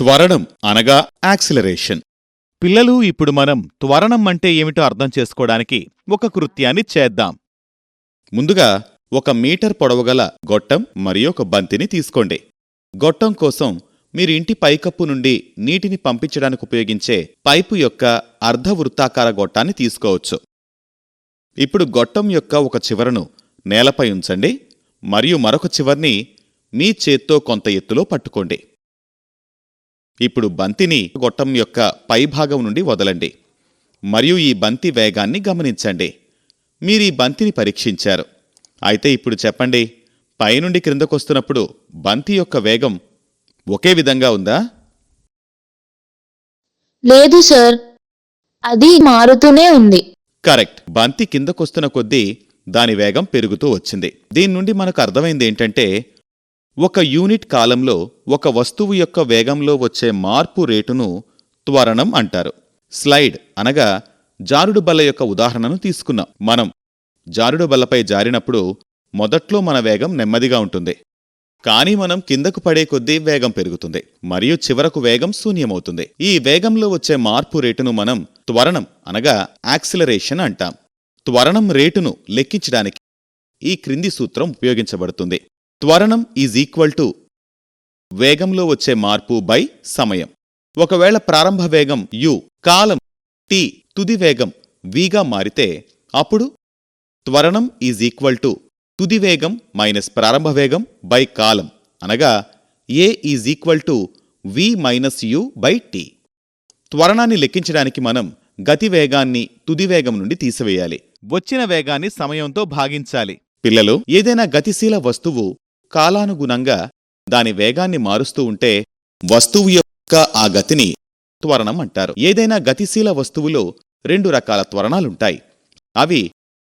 త్వరణం అనగా యాక్సిలరేషన్. పిల్లలు ఇప్పుడు మనం త్వరణం అంటే ఏమిటో అర్థం చేసుకోవడానికి ఒక కృత్యాన్ని చేద్దాం. ముందుగా ఒక మీటర్ పొడవుగల గొట్టం మరియు ఒక బంతిని తీసుకోండి. గొట్టం కోసం మీరు ఇంటి పైకప్పు నుండి నీటిని పంపించడానికి ఉపయోగించే పైపు యొక్క అర్ధవృత్తాకార గొట్టాన్ని తీసుకోవచ్చు. ఇప్పుడు గొట్టం యొక్క ఒక చివరను నేలపై ఉంచండి మరియు మరొక చివర్ని మీ చేత్తో కొంత ఎత్తులో పట్టుకోండి. ఇప్పుడు బంతిని గొట్టం యొక్క పైభాగం నుండి వదలండి. మరియు ఈ బంతి వేగాన్ని గమనించండి. మీరు ఈ బంతిని పరీక్షించారు. అయితే ఇప్పుడు చెప్పండి పైనుండి క్రిందకొస్తున్నప్పుడు బంతి యొక్క వేగం ఒకే విధంగా ఉందా? లేదు సార్ అది మారుతూనే ఉంది. కరెక్ట్. బంతి కిందకొస్తున్న కొద్దీ దాని వేగం పెరుగుతూ వచ్చింది. దీని నుండి మనకు అర్థమైంది ఏంటంటే ఒక యూనిట్ కాలంలో ఒక వస్తువు యొక్క వేగంలో వచ్చే మార్పు రేటును త్వరణం అంటారు. స్లైడ్ అనగా జారుడు బల్ల యొక్క ఉదాహరణను తీసుకున్నాం. మనం జారుడు బల్లపై జారినప్పుడు మొదట్లో మన వేగం నెమ్మదిగా ఉంటుంది. కానీ మనం కిందకు పడే కొద్దీ వేగం పెరుగుతుంది. మరియు చివరకు వేగం శూన్యమవుతుంది. ఈ వేగంలో వచ్చే మార్పు రేటును మనం త్వరణం అనగా యాక్సిలరేషన్ అంటాం. త్వరణం రేటును లెక్కించడానికి ఈ క్రింది సూత్రం ఉపయోగించబడుతుంది. త్వరణం ఈజ్ ఈక్వల్ టు వేగంలో వచ్చే మార్పు బై సమయం. ఒకవేళ ప్రారంభ వేగం యు కాలం టి తుది వేగం విగా మారితే అప్పుడు త్వరణం ఈజ్ ఈక్వల్ టు తుది వేగం మైనస్ ప్రారంభ వేగం బై కాలం. అనగా a is equal to v minus u by t త్వరణాన్ని లెక్కించడానికి మనం గతి వేగాన్ని తుది వేగం నుండి తీసివేయాలి. వచ్చిన వేగాన్ని సమయంతో భాగించాలి. పిల్లలు ఏదైనా గతిశీల వస్తువు కాలానుగుణంగా దాని వేగాన్ని మారుస్తూ ఉంటే వస్తువు యొక్క ఆ గతిని త్వరణం అంటారు. ఏదైనా గతిశీల వస్తువులో రెండు రకాల త్వరణాలుంటాయి. అవి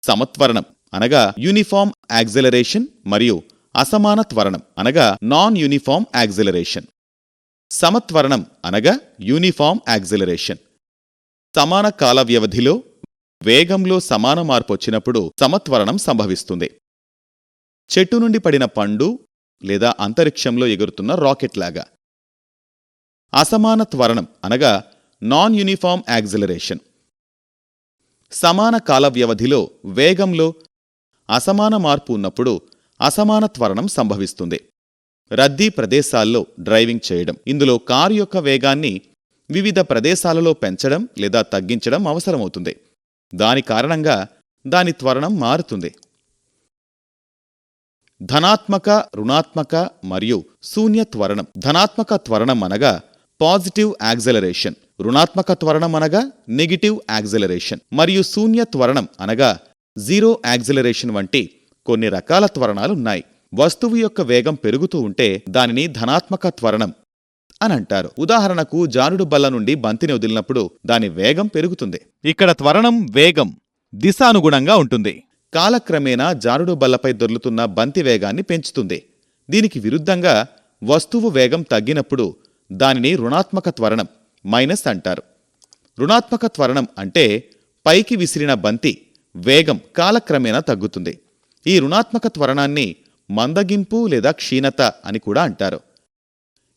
సమత్వరణం అనగా యూనిఫామ్ యాక్సిలరేషన్ మరియు అసమాన త్వరణం అనగా నాన్ యూనిఫామ్ యాక్సిలరేషన్. సమత్వరణం అనగా యూనిఫామ్ యాక్సిలరేషన్. సమాన కాల వ్యవధిలో వేగంలో సమాన మార్పు వచ్చినప్పుడు సమత్వరణం సంభవిస్తుంది. చెట్టు నుండి పడిన పండు లేదా అంతరిక్షంలో ఎగురుతున్న రాకెట్ లాగా. అసమాన త్వరణం అనగా నాన్ యూనిఫామ్ యాక్సిలరేషన్. సమాన కాల వ్యవధిలో వేగంలో అసమాన మార్పు ఉన్నప్పుడు అసమాన త్వరణం సంభవిస్తుంది. రద్దీ ప్రదేశాల్లో డ్రైవింగ్ చేయడం ఇందులో కారు యొక్క వేగాన్ని వివిధ ప్రదేశాలలో పెంచడం లేదా తగ్గించడం అవసరమవుతుంది. దాని కారణంగా దాని త్వరణం మారుతుంది. ధనాత్మక రుణాత్మక మరియు శూన్య త్వరణం ధనాత్మక త్వరణం అనగా పాజిటివ్ యాక్సెలరేషన్. రుణాత్మక త్వరణం అనగా నెగిటివ్ యాక్సెలరేషన్. మరియు శూన్య త్వరణం అనగా జీరో యాక్సెలరేషన్ వంటి కొన్ని రకాల త్వరణాలున్నాయి. వస్తువు యొక్క వేగం పెరుగుతూ ఉంటే దానిని ధనాత్మక త్వరణం అని అంటారు. ఉదాహరణకు జారుడు బల్ల నుండి బంతిని వదిలినప్పుడు దాని వేగం పెరుగుతుంది. ఇక్కడ త్వరణం వేగం దిశానుగుణంగా ఉంటుంది. కాలక్రమేణా జారుడు బల్లపై దొర్లుతున్న బంతి వేగాన్ని పెంచుతుంది. దీనికి విరుద్ధంగా వస్తువు వేగం తగ్గినప్పుడు దానిని రుణాత్మక త్వరణం మైనస్ అంటారు. రుణాత్మక త్వరణం అంటే పైకి విసిరిన బంతి వేగం కాలక్రమేణా తగ్గుతుంది. ఈ రుణాత్మక త్వరణాన్ని మందగింపు లేదా క్షీణత అని కూడా అంటారు.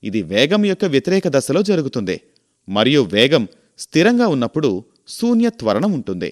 ఇది వేగం యొక్క వ్యతిరేక దశలో జరుగుతుంది. మరియు వేగం స్థిరంగా ఉన్నప్పుడు శూన్య త్వరణం ఉంటుంది.